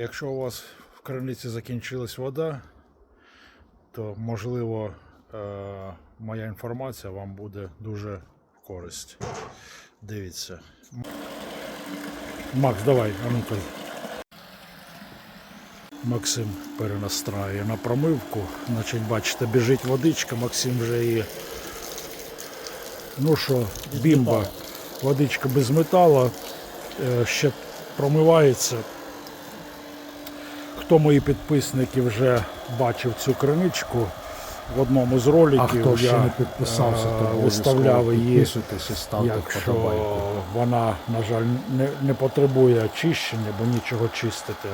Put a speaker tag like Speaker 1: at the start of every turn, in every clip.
Speaker 1: Якщо у вас в криниці закінчилась вода, то можливо е, моя інформація вам буде дуже в користь. Дивіться. Макс, давай, а ну-ка. Максим перенастраює на промивку. Значить, бачите, біжить водичка, Максим вже її. Ну що, бімба, водичка без металу, е, ще промивається. Хто мої підписники вже бачив цю криничку в одному з роликів,
Speaker 2: А хто ще
Speaker 1: я
Speaker 2: не підписався,
Speaker 1: е,
Speaker 2: то
Speaker 1: виставляв її
Speaker 2: ставте
Speaker 1: якщо вона, на жаль, не, не потребує очищення, бо нічого чистити.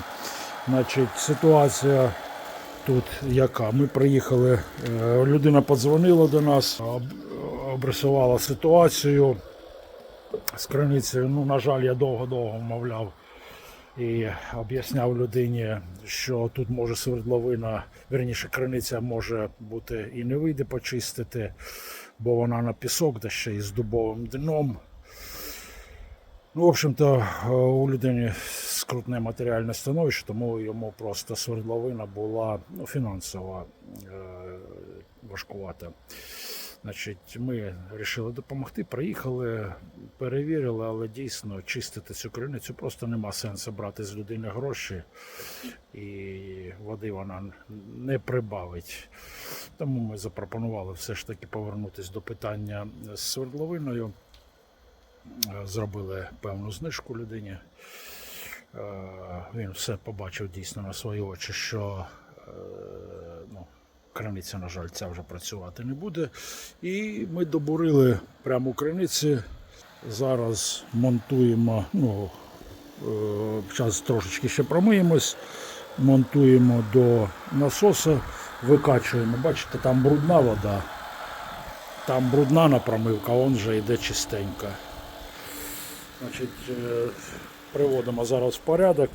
Speaker 1: Значить, ситуація тут яка? Ми приїхали, е, людина подзвонила до нас, обрисувала ситуацію з криницею. Ну, на жаль, я довго-довго вмовляв і об'ясняв людині, що тут може свердловина, верніше криниця може бути і не вийде почистити, бо вона на пісок, да ще й з дубовим дном. Ну, в общем-то, у людини скрутне матеріальне становище, тому йому просто свердловина була ну, фінансово е, важкувата. Значить, ми вирішили допомогти, приїхали, перевірили, але дійсно чистити цю криницю просто нема сенсу брати з людини гроші, і води вона не прибавить. Тому ми запропонували все ж таки повернутися до питання з свердловиною. Е, Зробили певну знижку людині. Е, Він все побачив дійсно на свої очі, що е, криниця, на жаль, ця вже працювати не буде. І ми добурили прямо криниці. Зараз монтуємо, ну, зараз трошечки ще промиємось, монтуємо до насоса, викачуємо. Бачите, там брудна вода. Там брудна на промивка, а он вже йде чистенька. Значить, е, приводимо зараз в порядок.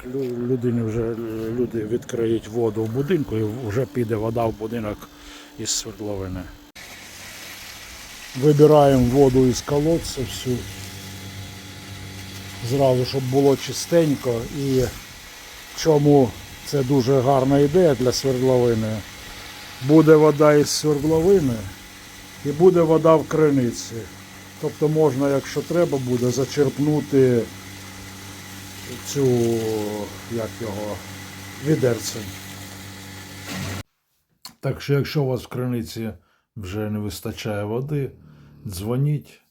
Speaker 1: Людині вже люди відкриють воду в будинку і вже піде вода в будинок із свердловини. Вибираємо воду із колодця всю. Зразу, щоб було чистенько. І чому це дуже гарна ідея для свердловини. Буде вода із свердловини і буде вода в криниці. Тобто можна, якщо треба буде, зачерпнути цю, як його, відерцем. Так що, якщо у вас в криниці вже не вистачає води, дзвоніть